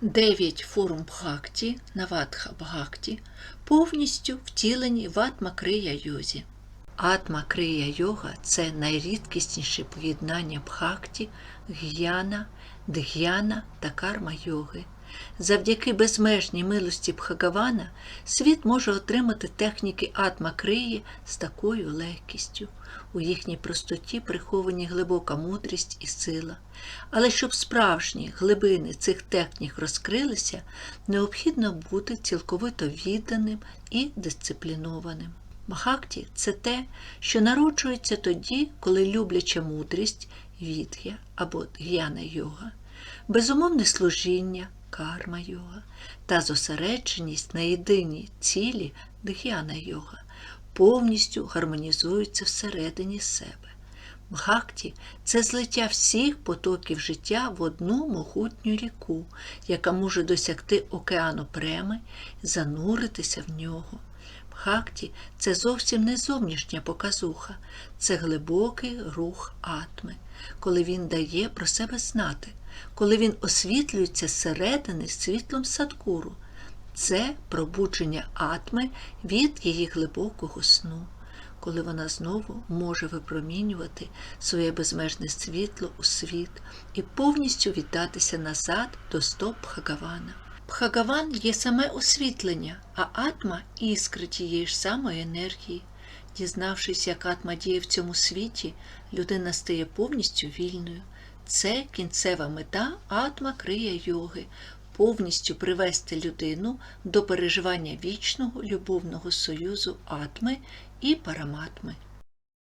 Дев'ять форм бхакті, навадха бхакті, повністю втілені в атмакрия йозі. Атмакрия йога це найрідкісніше поєднання бхакті, г'яна, дг'яна та карма йоги. Завдяки безмежній милості Бхагавана світ може отримати техніки атма крії з такою легкістю. У їхній простоті приховані глибока мудрість і сила. Але щоб справжні глибини цих технік розкрилися, необхідно бути цілковито відданим і дисциплінованим. Бхакті – це те, що народжується тоді, коли любляча мудрість, відгя або г'яна йога, безумовне служіння, карма йога та зосередженість на єдиній цілі дхяна йога повністю гармонізуються всередині себе. Бхакті – це злиття всіх потоків життя в одну могутню ріку, яка може досягти океану преми, зануритися в нього. Бхакті – це зовсім не зовнішня показуха, це глибокий рух атми, коли він дає про себе знати, коли він освітлюється зсередини світлом садкуру. Це пробудження атми від її глибокого сну, коли вона знову може випромінювати своє безмежне світло у світ і повністю віддатися назад до стоп Бхагавана. Бхагаван є саме освітлення, а атма іскра тієї ж самої енергії. Дізнавшись, як атма діє в цьому світі, людина стає повністю вільною. Це кінцева мета атма крия йоги повністю привести людину до переживання вічного любовного союзу атми і параматми.